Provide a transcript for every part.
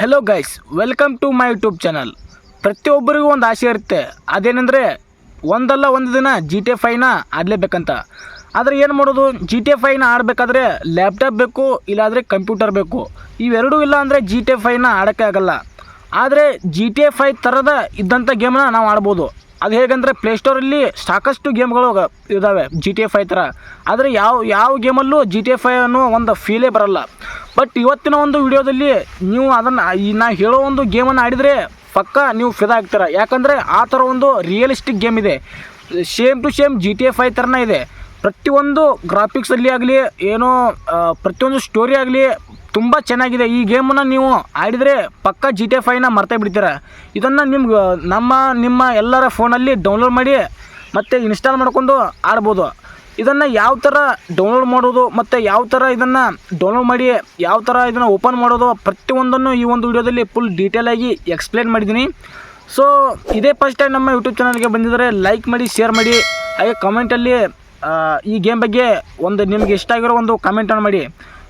Hello guys welcome to my YouTube channel ಪ್ರತಿಯೊಬ್ಬರಿಗೂ ಒಂದು ಆಸೆ ಇರುತ್ತೆ. ಅದೇನೆಂದರೆ ಒಂದಲ್ಲ ಒಂದು ದಿನ ಜಿ ಟಿ ಎಫ್ ಫೈನ ಆಡಲೇಬೇಕಂತ. ಆದರೆ ಏನು ಮಾಡೋದು? ಜಿ ಟಿ ಎಫ್ ಫೈನ ಆಡಬೇಕಾದ್ರೆ ಲ್ಯಾಪ್ಟಾಪ್ ಬೇಕು, ಇಲ್ಲಾಂದರೆ ಕಂಪ್ಯೂಟರ್ ಬೇಕು. ಇವೆರಡೂ ಇಲ್ಲ ಅಂದರೆ ಜಿ ಟಿ ಎಫ್ ಫೈನ ಆಡೋಕ್ಕೆ ಆಗಲ್ಲ. ಆದರೆ ಜಿ ಟಿ ಎಫ್ ಫೈ ಥರದ ಇದ್ದಂಥ ಗೇಮ್ನ ನಾವು ಆಡ್ಬೋದು. ಅದು ಹೇಗೆಂದರೆ ಪ್ಲೇಸ್ಟೋರಲ್ಲಿ ಸಾಕಷ್ಟು ಗೇಮ್ಗಳು ಇದ್ದಾವೆ ಜಿ ಟಿ ಎಫ್ ಫೈ ಥರ ಆದರೆ ಯಾವ ಯಾವ ಗೇಮಲ್ಲೂ ಜಿ ಟಿ ಎಫ್ ಫೈ ಅನ್ನೋ ಒಂದು ಫೀಲೇ ಬರಲ್ಲ. ಬಟ್ ಇವತ್ತಿನ ಒಂದು ವಿಡಿಯೋದಲ್ಲಿ ನೀವು ಅದನ್ನು ನಾ ಹೇಳೋ ಒಂದು ಗೇಮನ್ನು ಆಡಿದರೆ ಪಕ್ಕ ನೀವು ಫಿದಾ ಆಗ್ತೀರ. ಯಾಕಂದರೆ ಆ ಥರ ಒಂದು ರಿಯಲಿಸ್ಟಿಕ್ ಗೇಮ್ ಇದೆ. Same to same G T A five ಥರನೇ ಇದೆ. ಪ್ರತಿಯೊಂದು ಗ್ರಾಫಿಕ್ಸಲ್ಲಿ ಆಗಲಿ, ಏನೋ ಪ್ರತಿಯೊಂದು ಸ್ಟೋರಿ ಆಗಲಿ ತುಂಬ ಚೆನ್ನಾಗಿದೆ. ಈ ಗೇಮನ್ನು ನೀವು ಆಡಿದರೆ ಪಕ್ಕ ಜಿ ಟಿ ಎಫ್ ಐನ ಮರ್ತೇ ಬಿಡ್ತೀರ. ಇದನ್ನು ನಿಮ್ಗೆ ನಮ್ಮ, ನಿಮ್ಮ ಎಲ್ಲರ ಫೋನಲ್ಲಿ ಡೌನ್ಲೋಡ್ ಮಾಡಿ ಮತ್ತು ಇನ್ಸ್ಟಾಲ್ ಮಾಡ್ಕೊಂಡು ಆಡ್ಬೋದು. ಇದನ್ನು ಯಾವ ಥರ ಡೌನ್ಲೋಡ್ ಮಾಡೋದು ಮತ್ತು ಯಾವ ಥರ ಇದನ್ನು ಡೌನ್ಲೋಡ್ ಮಾಡಿ ಯಾವ ಥರ ಇದನ್ನು ಓಪನ್ ಮಾಡೋದು ಪ್ರತಿಯೊಂದನ್ನು ಈ ಒಂದು ವಿಡಿಯೋದಲ್ಲಿ ಫುಲ್ ಡೀಟೇಲಾಗಿ ಎಕ್ಸ್ಪ್ಲೇನ್ ಮಾಡಿದ್ದೀನಿ. ಸೊ ಇದೇ ಫಸ್ಟ್ ಟೈಮ್ ನಮ್ಮ ಯೂಟ್ಯೂಬ್ ಚಾನಲ್ಗೆ ಬಂದಿದ್ದರೆ ಲೈಕ್ ಮಾಡಿ ಶೇರ್ ಮಾಡಿ, ಹಾಗೆ ಕಮೆಂಟಲ್ಲಿ ಈ ಗೇಮ್ ಬಗ್ಗೆ ಒಂದು ನಿಮಗೆ ಇಷ್ಟ ಆಗಿರೋ ಒಂದು ಕಮೆಂಟನ್ನು ಮಾಡಿ.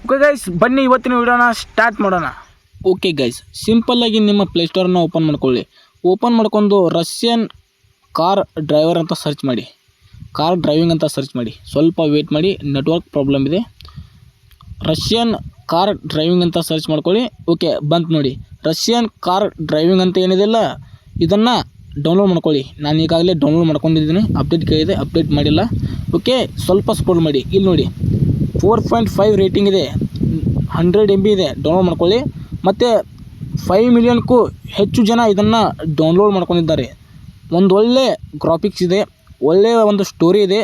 ಓಕೆ ಗೈಸ್ ಬನ್ನಿ ಇವತ್ತಿನ ವಿಡಿಯೋನ ಸ್ಟಾರ್ಟ್ ಮಾಡೋಣ. ಓಕೆ ಗೈಸ್ ಸಿಂಪಲ್ಲಾಗಿ ನಿಮ್ಮ ಪ್ಲೇಸ್ಟೋರನ್ನ ಓಪನ್ ಮಾಡ್ಕೊಳ್ಳಿ. ಓಪನ್ ಮಾಡ್ಕೊಂಡು ರಷ್ಯನ್ ಕಾರ್ ಡ್ರೈವರ್ ಅಂತ ಸರ್ಚ್ ಮಾಡಿ. ಕಾರ್ ಡ್ರೈವಿಂಗ್ ಅಂತ ಸರ್ಚ್ ಮಾಡಿ. ಸ್ವಲ್ಪ ವೇಟ್ ಮಾಡಿ ನೆಟ್ವರ್ಕ್ ಪ್ರಾಬ್ಲಮ್ ಇದೆ. ರಷ್ಯನ್ ಕಾರ್ ಡ್ರೈವಿಂಗ್ ಅಂತ ಸರ್ಚ್ ಮಾಡ್ಕೊಳ್ಳಿ. ಓಕೆ ಬಂತು ನೋಡಿ. ರಷ್ಯನ್ ಕಾರ್ ಡ್ರೈವಿಂಗ್ ಅಂತ ಏನಿದೆಯಲ್ಲ ಇದನ್ನು ಡೌನ್ಲೋಡ್ ಮಾಡ್ಕೊಳ್ಳಿ. ನಾನು ಈಗಾಗಲೇ ಡೌನ್ಲೋಡ್ ಮಾಡ್ಕೊಂಡಿದ್ದೀನಿ. ಅಪ್ಡೇಟ್ ಕೇಳಿದೆ ಅಪ್ಡೇಟ್ ಮಾಡಿಲ್ಲ. ಓಕೆ ಸ್ವಲ್ಪ ಸ್ಕ್ರೋಲ್ ಮಾಡಿ. ಇಲ್ಲಿ ನೋಡಿ. ಫೋರ್ ಪಾಯಿಂಟ್ ಫೈವ್ ರೇಟಿಂಗ್ ಇದೆ. ಹಂಡ್ರೆಡ್ ಎಂ ಬಿ ಇದೆ. ಡೌನ್ಲೋಡ್ ಮಾಡ್ಕೊಳ್ಳಿ. ಮತ್ತು ಫೈವ್ ಮಿಲಿಯನ್ಗೂ ಹೆಚ್ಚು ಜನ ಇದನ್ನು ಡೌನ್ಲೋಡ್ ಮಾಡ್ಕೊಂಡಿದ್ದಾರೆ. ಒಂದು ಒಳ್ಳೆ ಗ್ರಾಫಿಕ್ಸ್ ಇದೆ. ಒಳ್ಳೆಯ ಒಂದು ಸ್ಟೋರಿ ಇದೆ.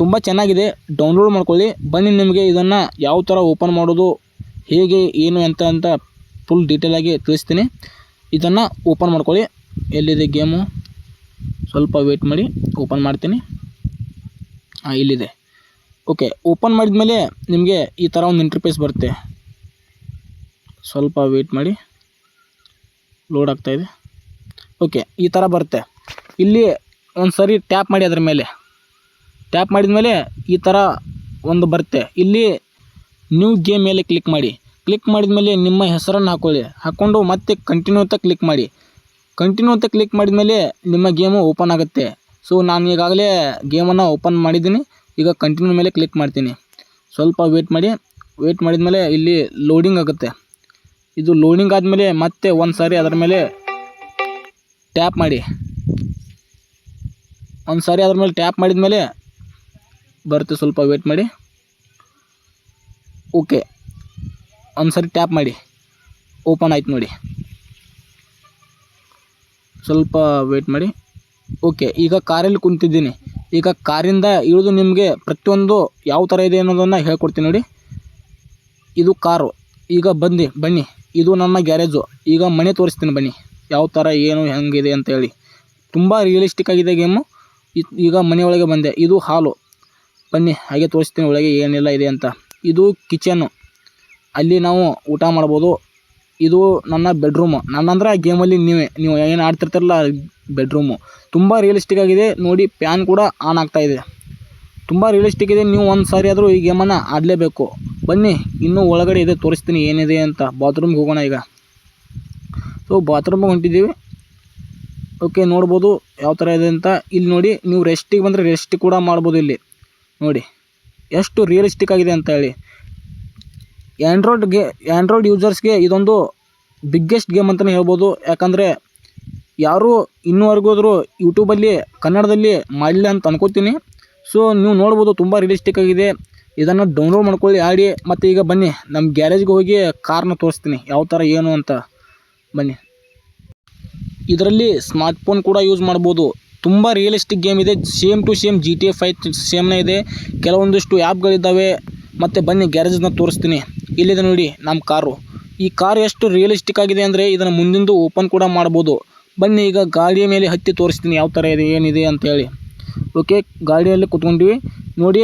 ತುಂಬ ಚೆನ್ನಾಗಿದೆ. ಡೌನ್ಲೋಡ್ ಮಾಡ್ಕೊಳ್ಳಿ. ಬನ್ನಿ ನಿಮಗೆ ಇದನ್ನು ಯಾವ ಥರ ಓಪನ್ ಮಾಡೋದು, ಹೇಗೆ, ಏನು ಅಂತ ಅಂತ ಫುಲ್ ಡೀಟೇಲಾಗಿ ತಿಳಿಸ್ತೀನಿ. ಇದನ್ನು ಓಪನ್ ಮಾಡ್ಕೊಳ್ಳಿ. ಎಲ್ಲಿದೆ ಗೇಮು ಸ್ವಲ್ಪ ವೇಟ್ ಮಾಡಿ. ಓಪನ್ ಮಾಡ್ತೀನಿ. ಹಾಂ ಇಲ್ಲಿದೆ. ಓಕೆ ಓಪನ್ ಮಾಡಿದ ಮೇಲೆ ನಿಮಗೆ ಈ ಥರ ಒಂದು ಇಂಟರ್ಫೇಸ್ ಬರುತ್ತೆ. ಸ್ವಲ್ಪ ವೇಟ್ ಮಾಡಿ. ಲೋಡ್ ಆಗ್ತಾಯಿದೆ ಓಕೆ ಈ ಥರ ಬರುತ್ತೆ. ಇಲ್ಲಿ ಒಂದು ಸರಿ ಟ್ಯಾಪ್ ಮಾಡಿ ಅದ್ರ ಮೇಲೆ. ಟ್ಯಾಪ್ ಮಾಡಿದ ಮೇಲೆ ಈ ಥರ ಒಂದು ಬರುತ್ತೆ. ಇಲ್ಲಿ ನ್ಯೂ ಗೇಮ್ ಮೇಲೆ ಕ್ಲಿಕ್ ಮಾಡಿ. ಕ್ಲಿಕ್ ಮಾಡಿದ ಮೇಲೆ ನಿಮ್ಮ ಹೆಸರನ್ನು ಹಾಕ್ಕೊಳ್ಳಿ ಹಾಕ್ಕೊಂಡು ಮತ್ತೆ ಕಂಟಿನ್ಯೂ ಅಂತ ಕ್ಲಿಕ್ ಮಾಡಿ. ಕಂಟಿನ್ಯೂ ಅಂತ ಕ್ಲಿಕ್ ಮಾಡಿದ ಮೇಲೆ ನಿಮ್ಮ ಗೇಮು ಓಪನ್ ಆಗುತ್ತೆ. ಸೊ ನಾನು ಈಗಾಗಲೇ ಗೇಮನ್ನು ಓಪನ್ ಮಾಡಿದ್ದೀನಿ. ಈಗ ಕಂಟಿನ್ಯೂ ಮೇಲೆ ಕ್ಲಿಕ್ ಮಾಡ್ತೀನಿ. ಸ್ವಲ್ಪ ವೇಟ್ ಮಾಡಿ. ವೇಟ್ ಮಾಡಿದ ಮೇಲೆ ಇಲ್ಲಿ ಲೋಡಿಂಗ್ ಆಗುತ್ತೆ. ಇದು ಲೋಡಿಂಗ್ ಆದಮೇಲೆ ಮತ್ತೆ ಒಂದು ಸಾರಿ ಅದರ ಮೇಲೆ ಟ್ಯಾಪ್ ಮಾಡಿ. ಒಂದು ಸಾರಿ ಅದ್ರ ಮೇಲೆ ಟ್ಯಾಪ್ ಮಾಡಿದ ಮೇಲೆ ಬರುತ್ತೆ, ಸ್ವಲ್ಪ ವೇಟ್ ಮಾಡಿ. ಓಕೆ ಒಂದು ಸಾರಿ ಟ್ಯಾಪ್ ಮಾಡಿ. ಓಪನ್ ಆಯ್ತು ನೋಡಿ. ಸ್ವಲ್ಪ ವೇಟ್ ಮಾಡಿ. ಓಕೆ ಈಗ ಕಾರಲ್ಲಿ ಕುಂತಿದ್ದೀನಿ. ಈಗ ಕಾರಿಂದ ಇಳಿದು ನಿಮಗೆ ಪ್ರತಿಯೊಂದು ಯಾವ ಥರ ಇದೆ ಅನ್ನೋದನ್ನು ಹೇಳ್ಕೊಡ್ತೀನಿ ನೋಡಿ. ಇದು ಕಾರು. ಈಗ ಬನ್ನಿ ಬನ್ನಿ. ಇದು ನನ್ನ ಗ್ಯಾರೇಜು. ಈಗ ಮನೆ ತೋರಿಸ್ತೀನಿ ಬನ್ನಿ. ಯಾವ ಥರ, ಏನು, ಹೆಂಗಿದೆ ಅಂತ ಹೇಳಿ. ತುಂಬ ರಿಯಲಿಸ್ಟಿಕ್ ಆಗಿದೆ ಗೇಮು ಈಗ ಮನೆಯೊಳಗೆ ಬಂದೆ. ಇದು ಹಾಲು. ಬನ್ನಿ, ಹಾಗೆ ತೋರಿಸ್ತೀನಿ ಒಳಗೆ ಏನೆಲ್ಲ ಇದೆ ಅಂತ. ಇದು ಕಿಚನ್ನು. ಅಲ್ಲಿ ನಾವು ಊಟ ಮಾಡ್ಬೋದು. ಇದು ನನ್ನ ಬೆಡ್ರೂಮು. ನನ್ನಂದ್ರೆ ಆ ಗೇಮಲ್ಲಿ ನೀವೇ, ನೀವು ಏನು ಆಡ್ತಿರ್ತಾರಲ್ಲ ಬೆಡ್ರೂಮು. ತುಂಬ ರಿಯಲಿಸ್ಟಿಕ್ ಆಗಿದೆ. ನೋಡಿ ಪ್ಯಾನ್ ಕೂಡ ಆನ್ ಆಗ್ತಾ ಇದೆ. ತುಂಬ ರಿಯಲಿಸ್ಟಿಕ್ ಇದೆ. ನೀವು ಒಂದು ಸಾರಿ ಆದರೂ ಈ ಗೇಮನ್ನು ಆಡಲೇಬೇಕು. ಬನ್ನಿ, ಇನ್ನೂ ಒಳಗಡೆ ಇದೆ. ತೋರಿಸ್ತೀನಿ ಏನಿದೆ ಅಂತ. ಬಾತ್ರೂಮ್ಗೆ ಹೋಗೋಣ ಈಗ. ಸೊ ಬಾತ್ರೂಮ್ಗೆ ಹೊಂಟಿದ್ದೀವಿ. ಓಕೆ, ನೋಡ್ಬೋದು ಯಾವ ಥರ ಇದೆ ಅಂತ. ಇಲ್ಲಿ ನೋಡಿ, ನೀವು ರೆಸ್ಟಿಗೆ ಬಂದರೆ ರೆಸ್ಟ್ ಕೂಡ ಮಾಡ್ಬೋದು ಇಲ್ಲಿ. ನೋಡಿ, ಎಷ್ಟು ರಿಯಲಿಸ್ಟಿಕ್ ಆಗಿದೆ ಅಂತ ಹೇಳಿ. ಆ್ಯಂಡ್ರಾಯ್ಡ್ಗೆ ಆ್ಯಂಡ್ರಾಯ್ಡ್ ಯೂಸರ್ಸ್ಗೆ ಇದೊಂದು ಬಿಗ್ಗೆಸ್ಟ್ ಗೇಮ್ ಅಂತಲೇ ಹೇಳ್ಬೋದು. ಯಾಕಂದರೆ ಯಾರು ಇನ್ನೂವರೆಗೂ ಆದರೂ ಯೂಟ್ಯೂಬಲ್ಲಿ ಕನ್ನಡದಲ್ಲಿ ಮಾಡಲಿಲ್ಲ ಅಂತ ಅನ್ಕೋತೀನಿ. ಸೊ ನೀವು ನೋಡ್ಬೋದು ತುಂಬ ರಿಯಲಿಸ್ಟಿಕ್ ಆಗಿದೆ. ಇದನ್ನು ಡೌನ್ಲೋಡ್ ಮಾಡ್ಕೊಳ್ಳಿ, ಆಡಿ. ಮತ್ತು ಈಗ ಬನ್ನಿ ನಮ್ಮ ಗ್ಯಾರೇಜ್ಗೆ ಹೋಗಿ ಕಾರನ್ನ ತೋರಿಸ್ತೀನಿ. ಯಾವ ಥರ, ಏನು ಅಂತ. ಬನ್ನಿ. ಇದರಲ್ಲಿ ಸ್ಮಾರ್ಟ್ ಫೋನ್ ಕೂಡ ಯೂಸ್ ಮಾಡ್ಬೋದು. ತುಂಬ ರಿಯಲಿಸ್ಟಿಕ್ ಗೇಮ್ ಇದೆ. Same to same G T A five ಸೇಮ್ನೇ ಇದೆ. ಕೆಲವೊಂದಿಷ್ಟು ಆ್ಯಪ್ಗಳಿದ್ದಾವೆ ಮತ್ತು ಬನ್ನಿ ಗ್ಯಾರೇಜನ್ನ ತೋರಿಸ್ತೀನಿ. ಇಲ್ಲಿದೆ ನೋಡಿ ನಮ್ಮ ಕಾರು. ಈ ಕಾರು ಎಷ್ಟು ರಿಯಲಿಸ್ಟಿಕ್ ಆಗಿದೆ ಅಂದರೆ ಇದನ್ನು ಮುಂದಿಂದು ಓಪನ್ ಕೂಡ ಮಾಡ್ಬೋದು. ಬನ್ನಿ ಈಗ ಗಾಡಿಯ ಮೇಲೆ ಹತ್ತಿ ತೋರಿಸ್ತೀನಿ ಯಾವ ಥರ ಇದೆ, ಏನಿದೆ ಅಂತೇಳಿ ಓಕೆ ಗಾಡಿಯಲ್ಲಿ ಕುತ್ಕೊಂಡ್ವಿ. ನೋಡಿ,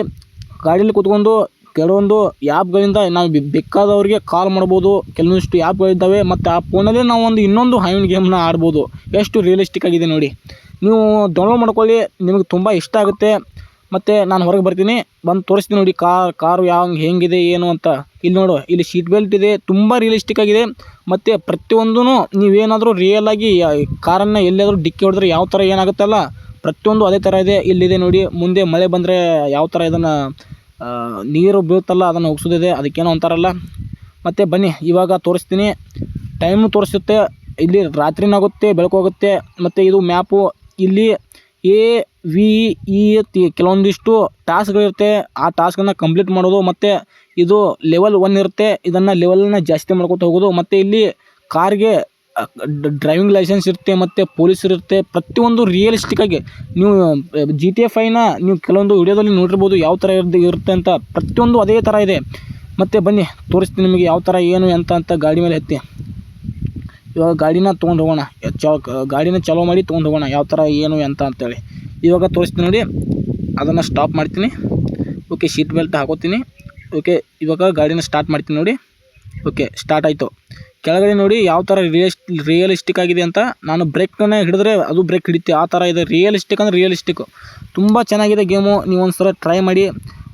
ಗಾಡಿಯಲ್ಲಿ ಕುತ್ಕೊಂಡು ಕೆಲವೊಂದು ಆ್ಯಪ್ಗಳಿಂದ ನಾವು ಬೇಕಾದವ್ರಿಗೆ ಕಾಲ್ ಮಾಡ್ಬೋದು. ಕೆಲವೊಂದಿಷ್ಟು ಆ್ಯಪ್ಗಳಿದ್ದಾವೆ ಮತ್ತು ಆ ಫೋನಲ್ಲೇ ನಾವು ಒಂದು ಇನ್ನೊಂದು ಹೈನ್ ಗೇಮ್ನ ಆಡ್ಬೋದು. ಎಷ್ಟು ರಿಯಲಿಸ್ಟಿಕ್ ಆಗಿದೆ ನೋಡಿ. ನೀವು ಡೌನ್ಲೋಡ್ ಮಾಡ್ಕೊಳ್ಳಿ. ನಿಮಗೆ ತುಂಬ ಇಷ್ಟ ಆಗುತ್ತೆ. ಮತ್ತು ನಾನು ಹೊರಗೆ ಬರ್ತೀನಿ. ಬಂದು ತೋರಿಸ್ತೀನಿ ನೋಡಿ ಕಾರ್, ಕಾರು ಯಾವ ಹೆಂಗಿದೆ, ಏನು ಅಂತ. ಇಲ್ಲಿ ನೋಡು, ಇಲ್ಲಿ ಸೀಟ್ ಬೆಲ್ಟ್ ಇದೆ. ತುಂಬ ರಿಯಲಿಸ್ಟಿಕ್ ಆಗಿದೆ. ಮತ್ತು ಪ್ರತಿಯೊಂದೂ ನೀವೇನಾದರೂ ರಿಯಲ್ ಆಗಿ ಕಾರನ್ನು ಎಲ್ಲಿಯಾದರೂ ಡಿಕ್ಕಿ ಹೊಡೆದ್ರೆ ಯಾವ ಥರ ಏನಾಗುತ್ತಲ್ಲ, ಪ್ರತಿಯೊಂದು ಅದೇ ಥರ ಇದೆ. ಇಲ್ಲಿದೆ ನೋಡಿ. ಮುಂದೆ ಮಳೆ ಬಂದರೆ ಯಾವ ಥರ ಇದನ್ನು ನೀರು ಬೀಳುತ್ತಲ್ಲ ಅದನ್ನು ಉಗ್ಸೋದಿದೆ, ಅದಕ್ಕೇನೋ ಅಂತಾರಲ್ಲ. ಮತ್ತು ಬನ್ನಿ, ಇವಾಗ ತೋರಿಸ್ತೀನಿ. ಟೈಮು ತೋರಿಸುತ್ತೆ, ಇಲ್ಲಿ ರಾತ್ರಿನಾಗುತ್ತೆ ಬೆಳಕಾಗುತ್ತೆ ಮತ್ತು ಇದು ಮ್ಯಾಪು. ಇಲ್ಲಿ ಎ ವಿ ಇ ತಿ, ಕೆಲವೊಂದಿಷ್ಟು ಟಾಸ್ಕ್ಗಳಿರುತ್ತೆ. ಆ ಟಾಸ್ಕನ್ನು ಕಂಪ್ಲೀಟ್ ಮಾಡೋದು, ಮತ್ತು ಇದು ಲೆವೆಲ್ ಒನ್ ಇರುತ್ತೆ. ಇದನ್ನು ಲೆವೆಲನ್ನ ಜಾಸ್ತಿ ಮಾಡ್ಕೊತ ಹೋಗೋದು, ಮತ್ತು ಇಲ್ಲಿ ಕಾರ್ಗೆ ಡ್ರೈವಿಂಗ್ ಲೈಸೆನ್ಸ್ ಇರುತ್ತೆ ಮತ್ತು ಪೊಲೀಸ್ ಇರುತ್ತೆ. ಪ್ರತಿಯೊಂದು ರಿಯಲಿಸ್ಟಿಕ್ ಆಗಿ ನೀವು ಜಿ ಟಿ ಐನ ನೀವು ಕೆಲವೊಂದು ವಿಡಿಯೋದಲ್ಲಿ ನೋಡಿರ್ಬೋದು ಯಾವ ಥರ ಇರ್ದು, ಇರುತ್ತೆ ಅಂತ. ಪ್ರತಿಯೊಂದು ಅದೇ ಥರ ಇದೆ. ಮತ್ತು ಬನ್ನಿ, ತೋರಿಸ್ತೀನಿ ನಿಮಗೆ ಯಾವ ಥರ ಏನು ಎಂತ ಅಂತ ಗಾಡಿ ಮೇಲೆ ಹತ್ತಿ ಇವಾಗ ಗಾಡಿನ ತೊಗೊಂಡು ಹೋಗೋಣ. ಚ, ಗಾಡಿನ ಚಾಲೋ ಮಾಡಿ ತೊಗೊಂಡು ಹೋಗೋಣ. ಯಾವ ಥರ ಏನು ಎಂತ ಅಂತೇಳಿ. ಇವಾಗ ತೋರಿಸ್ತೀನಿ ನೋಡಿ. ಅದನ್ನು ಸ್ಟಾಪ್ ಮಾಡ್ತೀನಿ. ಓಕೆ ಸೀಟ್ ಬೆಲ್ಟ್ ಹಾಕೋತೀನಿ. ಓಕೆ ಇವಾಗ ಗಾಡಿನ ಸ್ಟಾರ್ಟ್ ಮಾಡ್ತೀನಿ ನೋಡಿ. ಓಕೆ ಸ್ಟಾರ್ಟ್ ಆಯಿತು. ಕೆಳಗಡೆ ನೋಡಿ ಯಾವ ರಿಯಲಿಸ್ಟ್ ರಿಯಲಿಸ್ಟಿಕ್ ಆಗಿದೆ ಅಂತ. ನಾನು ಬ್ರೇಕ್ನ ಹಿಡಿದ್ರೆ ಅದು ಬ್ರೇಕ್ ಹಿಡಿತೆ ಆ ಥರ ಇದೆ. ರಿಯಲಿಸ್ಟಿಕ್ ಅಂದರೆ ರಿಯಲಿಸ್ಟಿಕ್ ತುಂಬ ಚೆನ್ನಾಗಿದೆ ಗೇಮು ನೀವು ಒಂದು ಸಲ ಟ್ರೈ ಮಾಡಿ.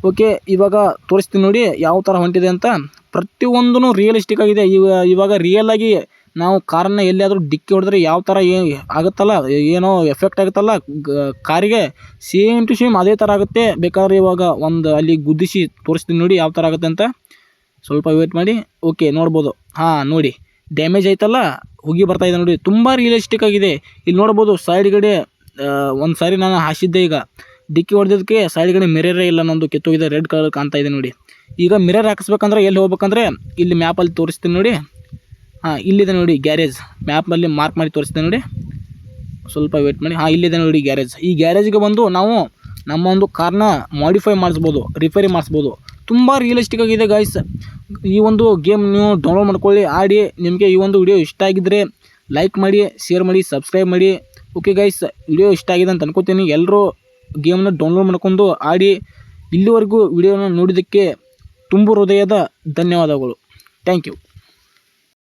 ಓಕೆ ಇವಾಗ ತೋರಿಸ್ತೀನಿ ನೋಡಿ ಯಾವ ಥರ ಹೊಂಟಿದೆ ಅಂತ. ಪ್ರತಿಯೊಂದೂ ರಿಯಲಿಸ್ಟಿಕ್ ಆಗಿದೆ. ಇವ ಇವಾಗ ರಿಯಲ್ ಆಗಿ ನಾವು ಕಾರನ್ನು ಎಲ್ಲಿಯಾದರೂ ಡಿಕ್ಕಿ ಹೊಡೆದ್ರೆ ಯಾವ ಥರ ಏ ಆಗುತ್ತಲ್ಲ? ಏನೋ ಎಫೆಕ್ಟ್ ಆಗುತ್ತಲ್ಲ? ಕಾರಿಗೆ ಸೇಮ್ ಟು ಸೇಮ್ ಅದೇ ಥರ ಆಗುತ್ತೆ. ಬೇಕಾದ್ರೆ ಇವಾಗ ಒಂದು ಅಲ್ಲಿ ಗುದ್ದಿಸಿ ತೋರಿಸ್ತೀನಿ ನೋಡಿ ಯಾವ ಥರ ಆಗುತ್ತೆ ಅಂತ. ಸ್ವಲ್ಪ ವೇಟ್ ಮಾಡಿ. ಓಕೆ ನೋಡ್ಬೋದು. ಹಾಂ, ನೋಡಿ. ಡ್ಯಾಮೇಜ್ ಆಯ್ತಲ್ಲ? ಹುಗಿ ಇದೆ ನೋಡಿ. ತುಂಬ ರಿಯಲಿಸ್ಟಿಕ್ ಆಗಿದೆ. ಇಲ್ಲಿ ನೋಡ್ಬೋದು ಸೈಡ್ಗಡೆ ಒಂದು ಸಾರಿ ನಾನು ಹಾಸಿದ್ದೆ ಈಗ. ಡಿಕ್ಕಿ ಹೊಡೆದಕ್ಕೆ ಸೈಡ್ಗಡೆ ಮಿರರೇ ಇಲ್ಲ, ನಂದು ಕಿತ್ತೋಗಿದೆ ರೆಡ್ ಕಲರ್ ಕಾಣ್ತಾ ಇದೆ ನೋಡಿ. ಈಗ ಮಿರರ್ ಹಾಕಿಸ್ಬೇಕಂದ್ರೆ ಎಲ್ಲಿ ಹೋಗ್ಬೇಕಂದ್ರೆ ಇಲ್ಲಿ ಮ್ಯಾಪಲ್ಲಿ ತೋರಿಸ್ತೀನಿ ನೋಡಿ. ಹಾಂ, ಇಲ್ಲಿದೆ ನೋಡಿ ಗ್ಯಾರೇಜ್. ಮ್ಯಾಪಲ್ಲಿ ಮಾರ್ಕ್ ಮಾಡಿ ತೋರಿಸ್ತೀನಿ ನೋಡಿ. ಸ್ವಲ್ಪ ವೇಟ್ ಮಾಡಿ. ಹಾಂ, ಇಲ್ಲಿದೆ ನೋಡಿ ಗ್ಯಾರೇಜ್. ಈ ಗ್ಯಾರೇಜ್ಗೆ ಬಂದು ನಾವು ನಮ್ಮ ಒಂದು ಕಾರ್ನ ಮಾಡಿಫೈ ಮಾಡಿಸ್ಬೋದು ರಿಪೇರಿ ಮಾಡಿಸ್ಬೋದು. ತುಂಬ ರಿಯಲಿಸ್ಟಿಕ್ ಆಗಿದೆ ಗಾಯ್ಸ್ ಈ ಒಂದು ಗೇಮ್ ನೀವು ಡೌನ್ಲೋಡ್ ಮಾಡ್ಕೊಳ್ಳಿ, ಆಡಿ, ನಿಮಗೆ ಈ ಒಂದು ವಿಡಿಯೋ ಇಷ್ಟ ಆಗಿದ್ದರೆ ಲೈಕ್ ಮಾಡಿ ಶೇರ್ ಮಾಡಿ ಸಬ್ಸ್ಕ್ರೈಬ್ ಮಾಡಿ. ಓಕೆ ಗಾಯ್ಸ್ ವಿಡಿಯೋ ಇಷ್ಟ ಆಗಿದೆ ಅಂತ ಅನ್ಕೋತೀನಿ. ಎಲ್ಲರೂ ಗೇಮ್ನ ಡೌನ್ಲೋಡ್ ಮಾಡ್ಕೊಂಡು, ಆಡಿ, ಇಲ್ಲಿವರೆಗೂ ವಿಡಿಯೋನ ನೋಡಿದ್ದಕ್ಕೆ ತುಂಬ ಹೃದಯದ ಧನ್ಯವಾದಗಳು. Thank you